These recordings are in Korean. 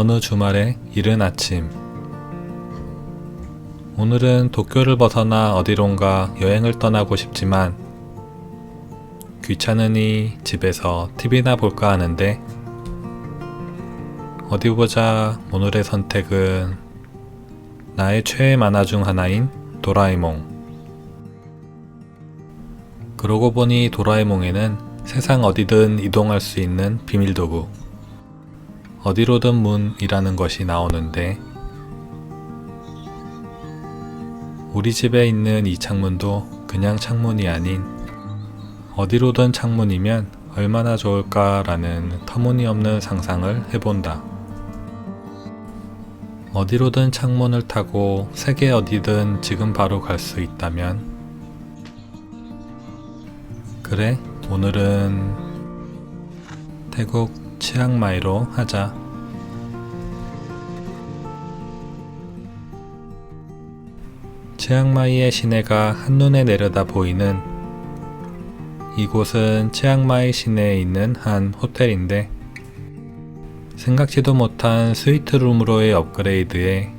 어느 주말의 이른 아침. 오늘은 도쿄를 벗어나 어디론가 여행을 떠나고 싶지만 귀찮으니 집에서 TV나 볼까 하는데 어디 보자 오늘의 선택은 나의 최애 만화 중 하나인 도라에몽. 그러고 보니 도라에몽에는 세상 어디든 이동할 수 있는 비밀 도구. 어디로든 문이라는 것이 나오는데 우리 집에 있는 이 창문도 그냥 창문이 아닌 어디로든 창문이면 얼마나 좋을까라는 터무니없는 상상을 해본다. 어디로든 창문을 타고 세계 어디든 지금 바로 갈 수 있다면 그래 오늘은 태국 치앙마이로 하자. 치앙마이의 시내가 한눈에 내려다 보이는 이곳은 치앙마이 시내에 있는 한 호텔인데 생각지도 못한 스위트룸으로의 업그레이드에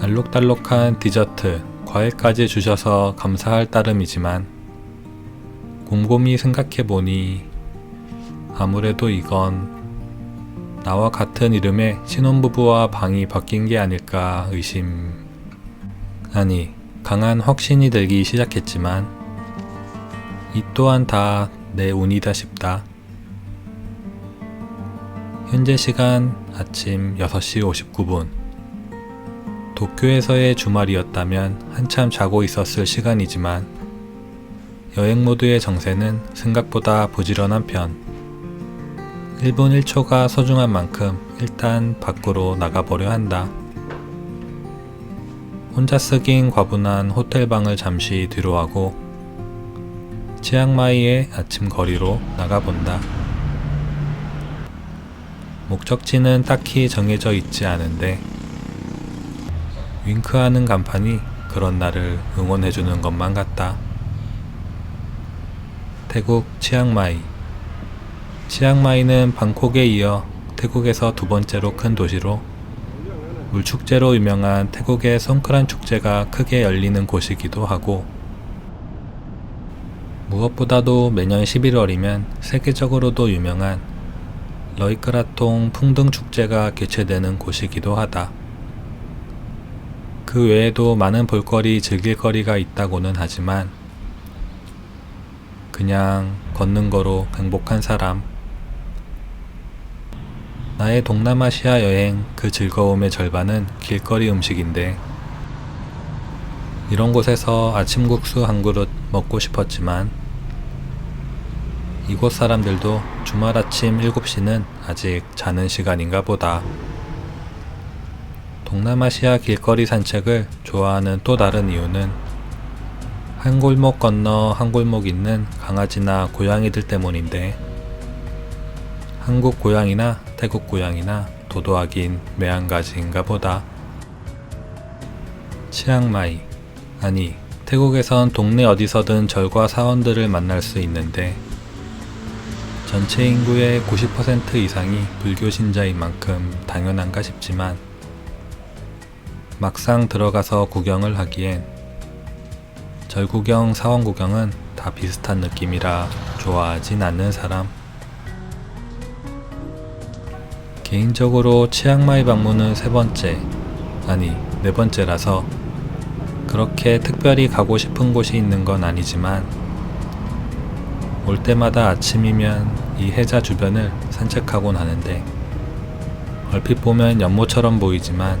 알록달록한 디저트, 과일까지 주셔서 감사할 따름이지만 곰곰이 생각해보니 아무래도 이건 나와 같은 이름의 신혼부부와 방이 바뀐 게 아닐까 의심. 아니, 강한 확신이 들기 시작했지만 이 또한 다 내 운이다 싶다. 현재 시간 아침 6시 59분. 도쿄에서의 주말이었다면 한참 자고 있었을 시간이지만 여행 모드의 정세는 생각보다 부지런한 편. 1분 1초가 소중한 만큼 일단 밖으로 나가보려 한다. 혼자 쓰긴 과분한 호텔방을 잠시 뒤로 하고 치앙마이의 아침 거리로 나가본다. 목적지는 딱히 정해져 있지 않은데 윙크하는 간판이 그런 나를 응원해주는 것만 같다. 태국 치앙마이 치앙마이는 방콕에 이어 태국에서 두 번째로 큰 도시로 물축제로 유명한 태국의 송크란 축제가 크게 열리는 곳이기도 하고 무엇보다도 매년 11월이면 세계적으로도 유명한 러이크라통 풍등 축제가 개최되는 곳이기도 하다. 그 외에도 많은 볼거리, 즐길거리가 있다고는 하지만 그냥 걷는 거로 행복한 사람. 나의 동남아시아 여행 그 즐거움의 절반은 길거리 음식인데 이런 곳에서 아침국수 한 그릇 먹고 싶었지만 이곳 사람들도 주말 아침 7시는 아직 자는 시간인가 보다. 동남아시아 길거리 산책을 좋아하는 또 다른 이유는 한 골목 건너 한 골목 있는 강아지나 고양이들 때문인데 한국 고양이나 태국 고양이나 도도하긴 매한가지인가 보다. 치앙마이 아니 태국에선 동네 어디서든 절과 사원들을 만날 수 있는데 전체 인구의 90% 이상이 불교 신자인 만큼 당연한가 싶지만 막상 들어가서 구경을 하기엔 절 구경, 사원 구경은 다 비슷한 느낌이라 좋아하진 않는 사람. 개인적으로 치앙마이 방문은 세 번째, 아니 네 번째라서 그렇게 특별히 가고 싶은 곳이 있는 건 아니지만 올 때마다 아침이면 이 해자 주변을 산책하곤 하는데 얼핏 보면 연못처럼 보이지만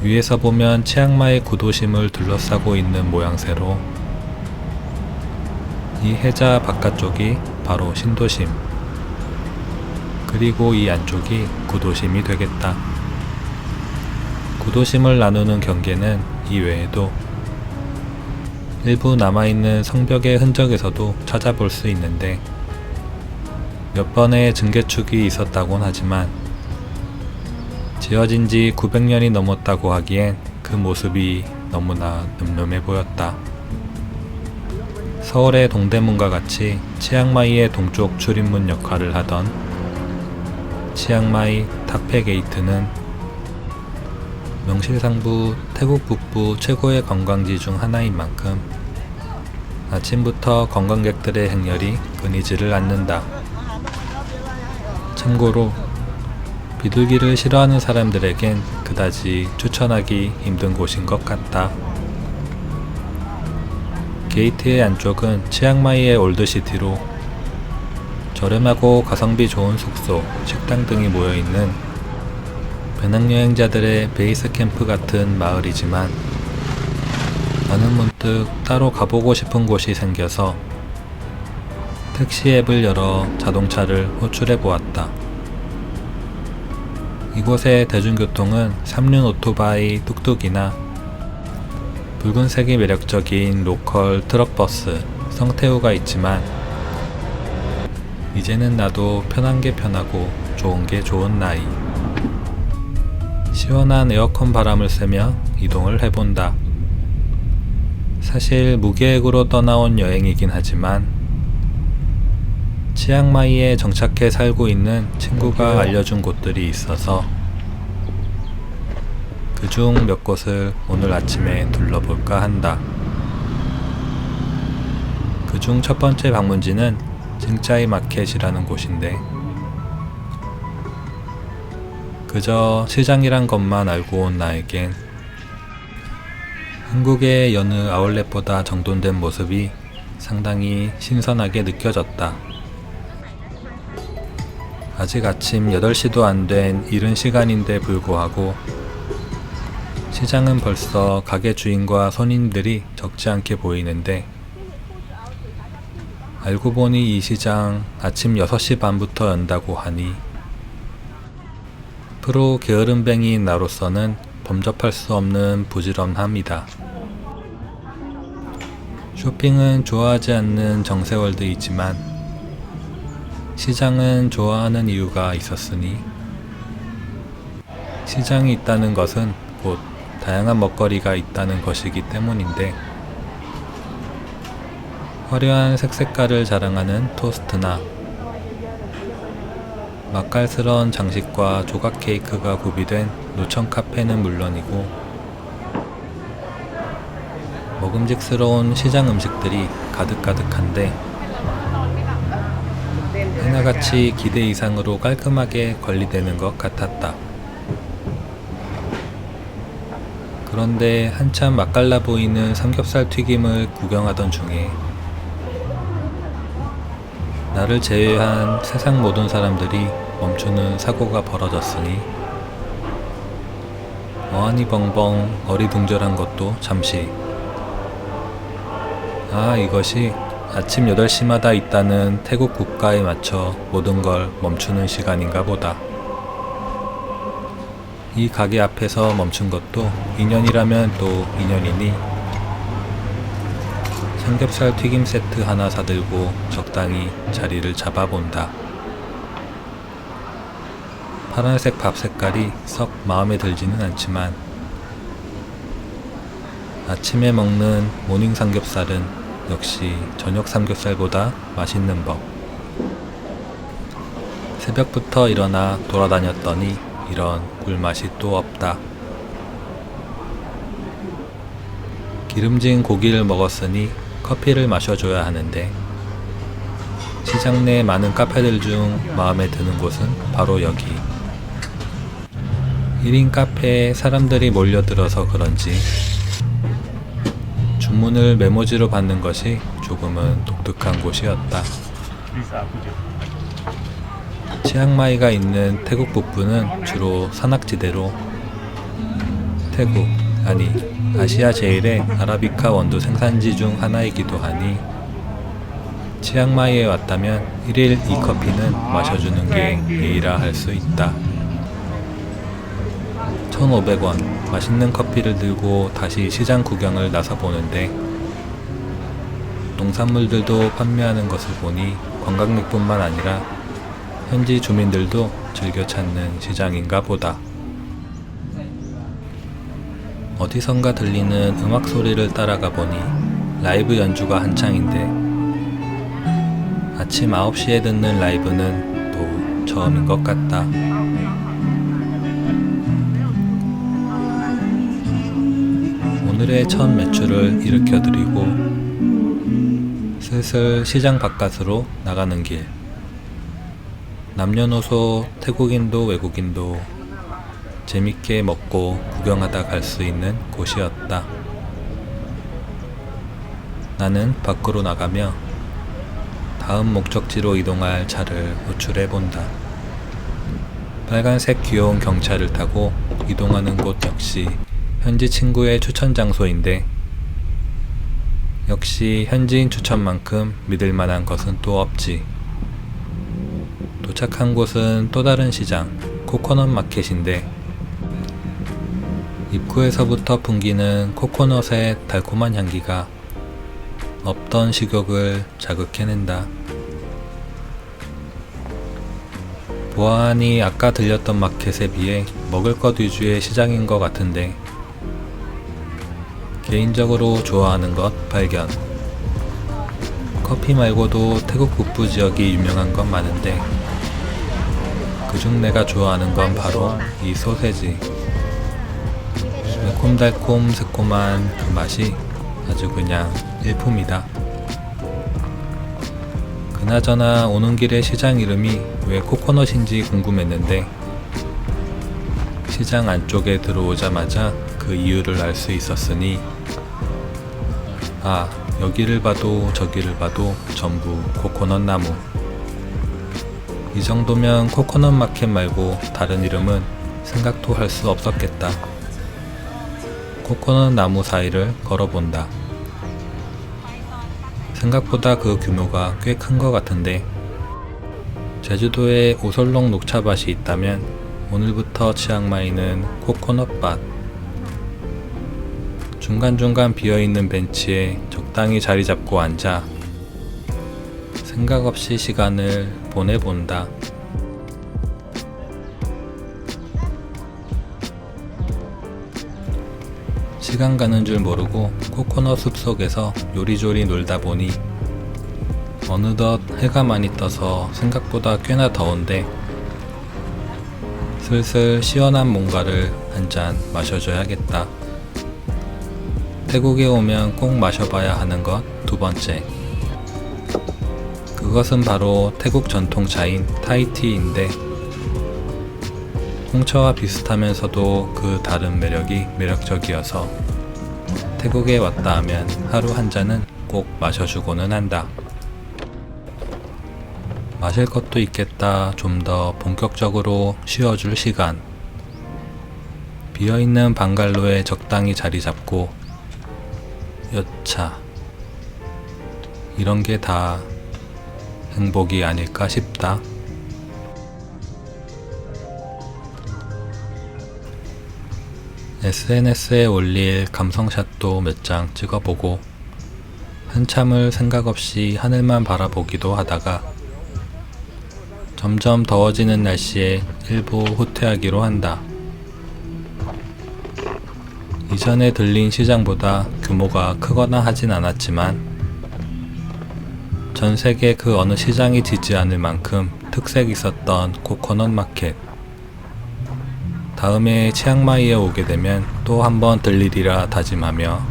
위에서 보면 치앙마이 구도심을 둘러싸고 있는 모양새로 이 해자 바깥쪽이 바로 신도심 그리고 이 안쪽이 구도심이 되겠다. 구도심을 나누는 경계는 이 외에도 일부 남아있는 성벽의 흔적에서도 찾아볼 수 있는데 몇 번의 증개축이 있었다곤 하지만 지어진 지 900년이 넘었다고 하기엔 그 모습이 너무나 늠름해 보였다. 서울의 동대문과 같이 치앙마이의 동쪽 출입문 역할을 하던 치앙마이 타페 게이트는 명실상부 태국 북부 최고의 관광지 중 하나인 만큼 아침부터 관광객들의 행렬이 끊이지를 않는다. 참고로 비둘기를 싫어하는 사람들에겐 그다지 추천하기 힘든 곳인 것 같다. 게이트의 안쪽은 치앙마이의 올드시티로 저렴하고 가성비 좋은 숙소, 식당 등이 모여 있는 배낭여행자들의 베이스 캠프 같은 마을이지만 나는 문득 따로 가보고 싶은 곳이 생겨서 택시 앱을 열어 자동차를 호출해 보았다. 이곳의 대중교통은 삼륜 오토바이 뚝뚝이나 붉은색이 매력적인 로컬 트럭버스 성태우가 있지만 이제는 나도 편한 게 편하고 좋은 게 좋은 나이. 시원한 에어컨 바람을 쐬며 이동을 해본다. 사실 무계획으로 떠나온 여행이긴 하지만 치앙마이에 정착해 살고 있는 친구가 알려준 곳들이 있어서 그 중 몇 곳을 오늘 아침에 둘러볼까 한다. 그 중 첫 번째 방문지는 징짜이 마켓이라는 곳인데 그저 시장이란 것만 알고 온 나에겐 한국의 여느 아울렛보다 정돈된 모습이 상당히 신선하게 느껴졌다. 아직 아침 8시도 안 된 이른 시간인데 불구하고 시장은 벌써 가게 주인과 손님들이 적지 않게 보이는데 알고 보니 이 시장 아침 6시 반부터 연다고 하니 프로 게으름뱅이인 나로서는 범접할 수 없는 부지런함이다. 쇼핑은 좋아하지 않는 정세월드이지만 시장은 좋아하는 이유가 있었으니 시장이 있다는 것은 곧 다양한 먹거리가 있다는 것이기 때문인데 화려한 색색깔을 자랑하는 토스트나 맛깔스러운 장식과 조각 케이크가 구비된 노천 카페는 물론이고 먹음직스러운 시장 음식들이 가득가득한데 하나같이 기대 이상으로 깔끔하게 관리되는 것 같았다. 그런데 한참 맛깔나 보이는 삼겹살 튀김을 구경하던 중에 나를 제외한 세상 모든 사람들이 멈추는 사고가 벌어졌으니 어안이 벙벙 어리둥절한 것도 잠시. 아 이것이 아침 8시마다 있다는 태국 국가에 맞춰 모든 걸 멈추는 시간인가 보다. 이 가게 앞에서 멈춘 것도 인연이라면 또 인연이니 삼겹살 튀김 세트 하나 사들고 적당히 자리를 잡아본다. 파란색 밥 색깔이 썩 마음에 들지는 않지만 아침에 먹는 모닝 삼겹살은 역시 저녁 삼겹살보다 맛있는 법. 새벽부터 일어나 돌아다녔더니 이런 꿀맛이 또 없다. 기름진 고기를 먹었으니 커피를 마셔줘야 하는데 시장 내 많은 카페들 중 마음에 드는 곳은 바로 여기. 1인 카페에 사람들이 몰려들어서 그런지 주문을 메모지로 받는 것이 조금은 독특한 곳이었다. 치앙마이가 있는 태국 북부는 주로 산악지대로 태국, 아니 아시아 제일의 아라비카 원두 생산지 중 하나이기도 하니 치앙마이에 왔다면 1일 이 커피는 마셔주는 게 예의라 할 수 있다. 1,500원 맛있는 커피를 들고 다시 시장 구경을 나서 보는데 농산물들도 판매하는 것을 보니 관광객뿐만 아니라 현지 주민들도 즐겨 찾는 시장인가 보다. 어디선가 들리는 음악 소리를 따라가 보니 라이브 연주가 한창인데 아침 9시에 듣는 라이브는 또 처음인 것 같다. 오늘의 첫 매출을 일으켜드리고 슬슬 시장 바깥으로 나가는 길. 남녀노소 태국인도 외국인도 재밌게 먹고 구경하다 갈 수 있는 곳이었다. 나는 밖으로 나가며 다음 목적지로 이동할 차를 호출해 본다. 빨간색 귀여운 경차를 타고 이동하는 곳 역시 현지 친구의 추천 장소인데 역시 현지인 추천만큼 믿을 만한 것은 또 없지. 도착한 곳은 또 다른 시장, 코코넛 마켓인데 입구에서부터 풍기는 코코넛의 달콤한 향기가 없던 식욕을 자극해낸다. 보아하니 아까 들렸던 마켓에 비해 먹을 것 위주의 시장인 것 같은데 개인적으로 좋아하는 것 발견. 커피 말고도 태국 북부 지역이 유명한 건 많은데 그중 내가 좋아하는 건 바로 이 소세지. 매콤달콤 새콤한 그 맛이 아주 그냥 일품이다. 그나저나 오는 길에 시장 이름이 왜 코코넛인지 궁금했는데 시장 안쪽에 들어오자마자 그 이유를 알 수 있었으니 아 여기를 봐도 저기를 봐도 전부 코코넛 나무 이 정도면 코코넛 마켓 말고 다른 이름은 생각도 할 수 없었겠다. 코코넛 나무 사이를 걸어본다. 생각보다 그 규모가 꽤 큰 것 같은데 제주도에 오설록 녹차밭이 있다면 오늘부터 치앙마이는 코코넛밭 중간중간 비어있는 벤치에 적당히 자리 잡고 앉아 생각 없이 시간을 보내본다. 시간 가는 줄 모르고 코코넛 숲 속에서 요리조리 놀다 보니 어느덧 해가 많이 떠서 생각보다 꽤나 더운데 슬슬 시원한 뭔가를 한 잔 마셔줘야겠다. 태국에 오면 꼭 마셔봐야 하는 것 두 번째. 그것은 바로 태국 전통 차인 타이티인데 홍차와 비슷하면서도 그 다른 매력이 매력적이어서 태국에 왔다 하면 하루 한 잔은 꼭 마셔주고는 한다. 마실 것도 있겠다 좀 더 본격적으로 쉬어줄 시간. 비어있는 방갈로에 적당히 자리 잡고 여차. 이런 게 다 행복이 아닐까 싶다. SNS에 올릴 감성샷도 몇 장 찍어보고 한참을 생각 없이 하늘만 바라보기도 하다가 점점 더워지는 날씨에 일부 후퇴하기로 한다. 이전에 들린 시장보다 규모가 크거나 하진 않았지만 전 세계 그 어느 시장이 지지 않을 만큼 특색 있었던 코코넛 마켓. 다음에 치앙마이에 오게 되면 또 한번 들리리라 다짐하며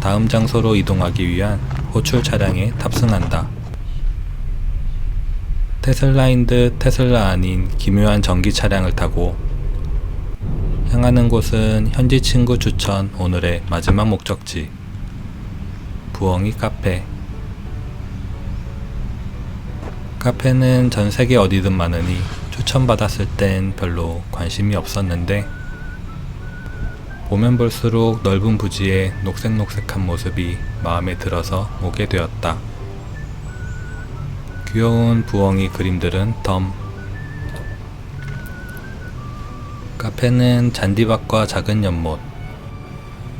다음 장소로 이동하기 위한 호출 차량에 탑승한다. 테슬라인 듯 테슬라 아닌 기묘한 전기 차량을 타고 향하는 곳은 현지 친구 추천 오늘의 마지막 목적지 부엉이 카페 카페는 전 세계 어디든 많으니 추천받았을 땐 별로 관심이 없었는데 보면 볼수록 넓은 부지에 녹색녹색한 모습이 마음에 들어서 오게 되었다. 귀여운 부엉이 그림들은 덤. 카페는 잔디밭과 작은 연못,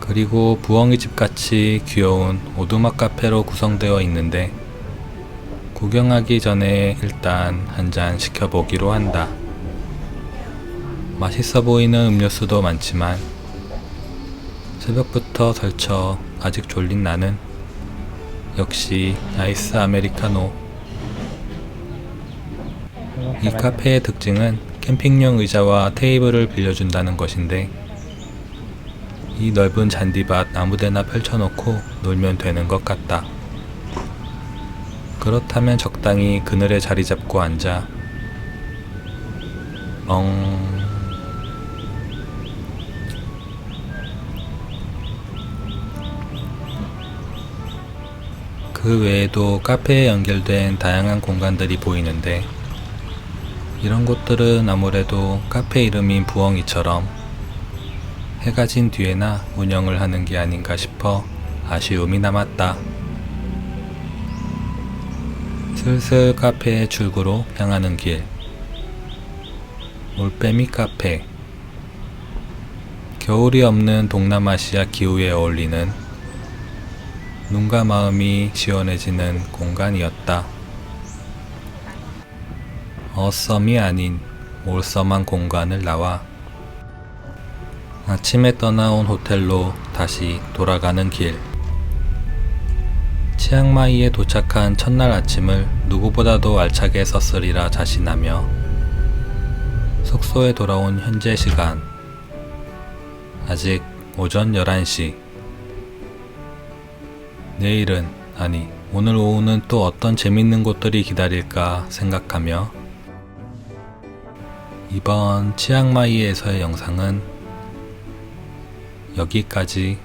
그리고 부엉이 집 같이 귀여운 오두막 카페로 구성되어 있는데 구경하기 전에 일단 한 잔 시켜보기로 한다. 맛있어 보이는 음료수도 많지만 새벽부터 설쳐 아직 졸린 나는 역시 아이스 아메리카노 이 카페의 특징은 캠핑용 의자와 테이블을 빌려준다는 것인데 이 넓은 잔디밭 아무데나 펼쳐놓고 놀면 되는 것 같다. 그렇다면 적당히 그늘에 자리 잡고 앉아 엉 그 외에도 카페에 연결된 다양한 공간들이 보이는데 이런 곳들은 아무래도 카페 이름인 부엉이처럼 해가 진 뒤에나 운영을 하는 게 아닌가 싶어 아쉬움이 남았다. 슬슬 카페의 출구로 향하는 길. 올빼미 카페. 겨울이 없는 동남아시아 기후에 어울리는 눈과 마음이 시원해지는 공간이었다. 어썸이 아닌 올썸한 공간을 나와 아침에 떠나온 호텔로 다시 돌아가는 길. 치앙마이에 도착한 첫날 아침을 누구보다도 알차게 썼으리라 자신하며 숙소에 돌아온 현재 시간. 아직 오전 11시. 내일은, 아니, 오늘 오후는 또 어떤 재밌는 곳들이 기다릴까 생각하며 이번 치앙마이에서의 영상은 여기까지